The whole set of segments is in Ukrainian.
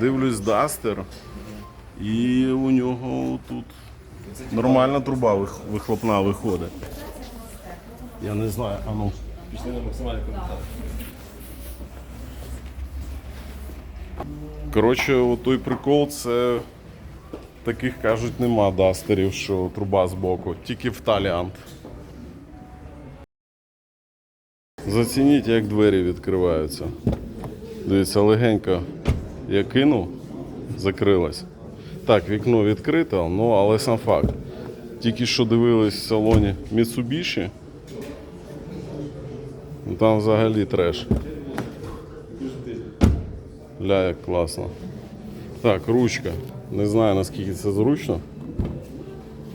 дивлюсь Дастер, і у нього тут нормальна труба вихлопна виходить. Я не знаю, а ну. Пішли на максимальний коментар. Коротше, той прикол, це таких кажуть нема дастерів, що труба збоку, тільки в Таліант. Зацініть, як двері відкриваються. Дивіться, легенько я кинув, закрилась. Так, вікно відкрите, ну але сам факт. Тільки що дивились в салоні Mitsubishi, ну, там взагалі треш. Ля, як класно. Так, ручка. Не знаю наскільки це зручно.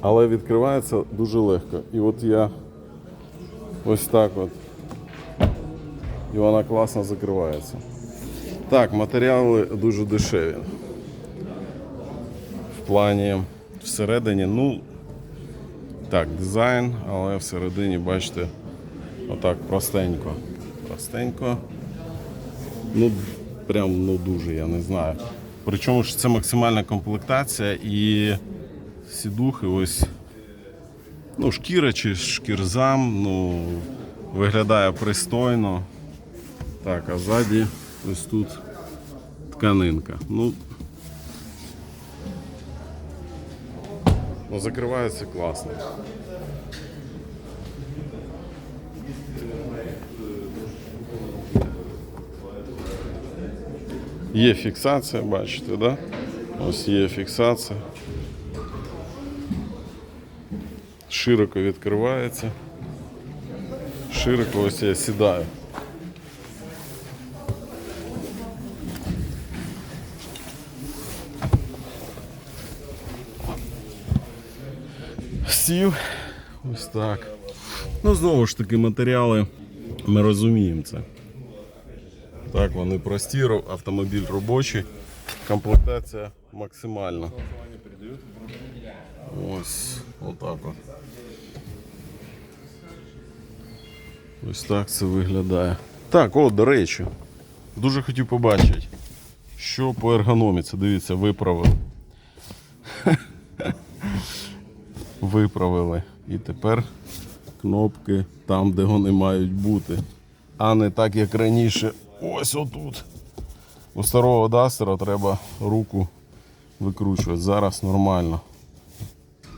Але відкривається дуже легко. І от я ось так от. І вона класно закривається. Так, матеріали дуже дешеві. В плані всередині, ну, так, дизайн, але всередині, бачите, отак простенько. Простенько. Ну, прям ну дуже, я не знаю. Причому ж це максимальна комплектація і сідухи ось. Ну, шкіра чи шкірзам, ну, виглядає пристойно. Так, а ззаді ось тут тканинка. Ну, ну закривається класно. Є фіксація, бачите, да? Ось є фіксація. Широко відкривається. Широко ось я сідаю. Сів. Ось так. Ну, знову ж таки, матеріали ми розуміємо це. Так, вони прості, автомобіль робочий, комплектація максимальна. Ось, отак от. Ось так це виглядає. Так, о, до речі, дуже хотів побачити, що по ергономіці. Дивіться, виправили. Виправили. І тепер кнопки там, де вони мають бути. А не так, як раніше. Ось отут. У старого дастера треба руку викручувати. Зараз нормально.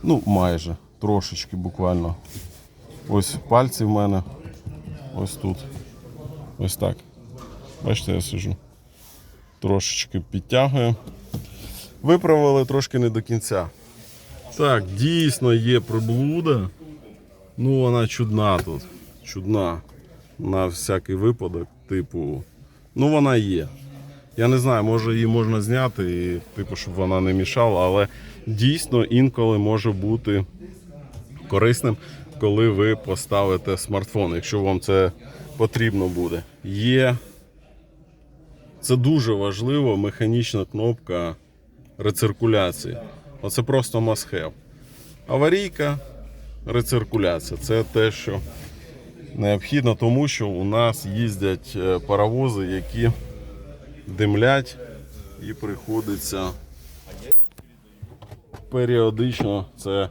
Ну, майже. Трошечки буквально. Ось пальці в мене. Ось тут. Ось так. Бачите, я сижу. Трошечки підтягую. Виправили трошки не до кінця. Так, дійсно є приблуда. Ну, вона чудна тут. Чудна. На всякий випадок, типу. Ну, вона є. Я не знаю, може її можна зняти, і, типу, щоб вона не мішала, але дійсно інколи може бути корисним, коли ви поставите смартфон, якщо вам це потрібно буде. Є. Це дуже важливо, механічна кнопка рециркуляції. Оце просто must. Аварійка, рециркуляція. Це те, що необхідно, тому що у нас їздять е, паровози, які димлять і приходиться періодично це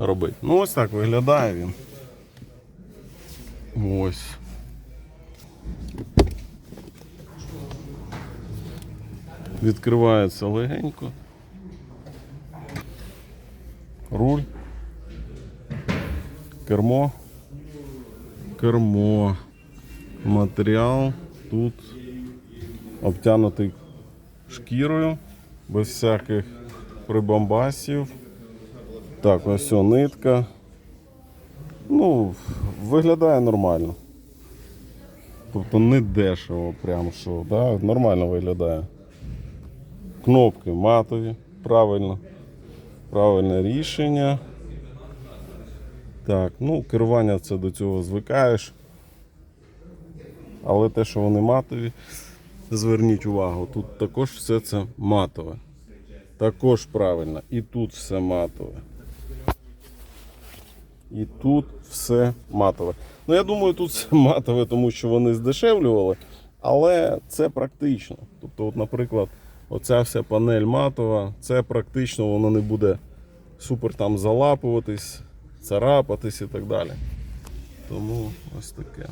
робити. Ну, ось так виглядає він. Ось. Відкривається легенько. Руль. Кермо. Кермо. Матеріал тут обтянутий шкірою, без всяких прибамбасів. Так, ось все, нитка. Ну, виглядає нормально. Тобто не дешево, прям що, да? нормально виглядає. Кнопки матові, правильно. Правильне рішення. Так, ну, керування це до цього звикаєш. Але те, що вони матові, зверніть увагу, тут також все це матове. Також правильно. І тут все матове. І тут все матове. Ну, я думаю, тут все матове, тому що вони здешевлювали, але це практично. Тобто, от, наприклад, Оця вся панель матова, це практично воно не буде супер там залапуватись, царапатись і так далі. Тому ось таке.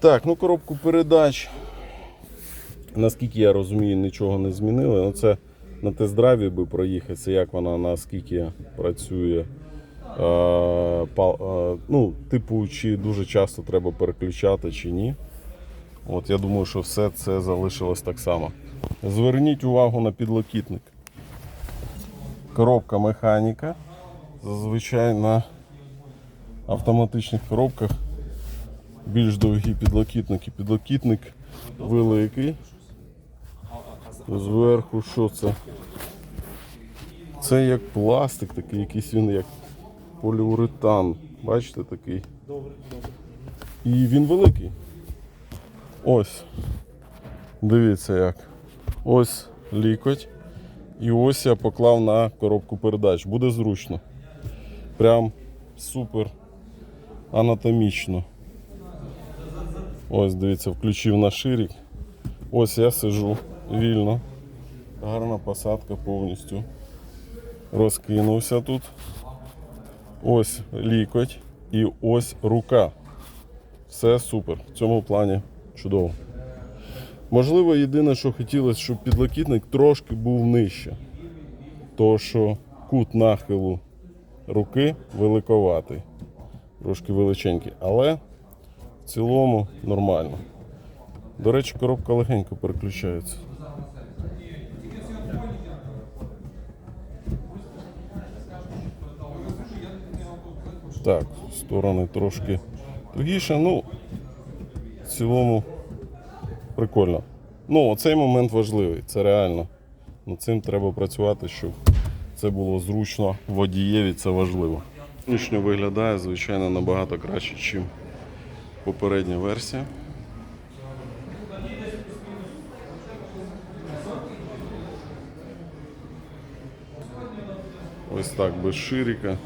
Так, ну коробку передач. Наскільки я розумію, нічого не змінили. Ну, це на тест-драйві би проїхатися, як вона наскільки працює. Е, пал- е, ну, типу, чи дуже часто треба переключати, чи ні. От я думаю, що все це залишилось так само. Зверніть увагу на підлокітник. Коробка механіка. Зазвичай на автоматичних коробках більш довгі підлокітники. Підлокітник великий. Зверху що це? Це як пластик, такий, якийсь він як поліуретан. Бачите такий? І він великий. Ось. Дивіться як. Ось лікоть. І ось я поклав на коробку передач. Буде зручно. Прям супер анатомічно. Ось, дивіться, включив на ширик. Ось я сижу вільно. Гарна посадка повністю. Розкинувся тут. Ось лікоть і ось рука. Все супер. В цьому плані чудово. Можливо, єдине, що хотілося, щоб підлокітник трошки був нижче. То що кут нахилу руки великоватий. Трошки величенький. Але в цілому нормально. До речі, коробка легенько переключається. Так, сторони трошки тугіше, ну цілому прикольно. Ну, цей момент важливий, це реально. Над цим треба працювати, щоб це було зручно водієві, це важливо. Нічно виглядає, звичайно, набагато краще, ніж попередня версія. Ось так без ширика.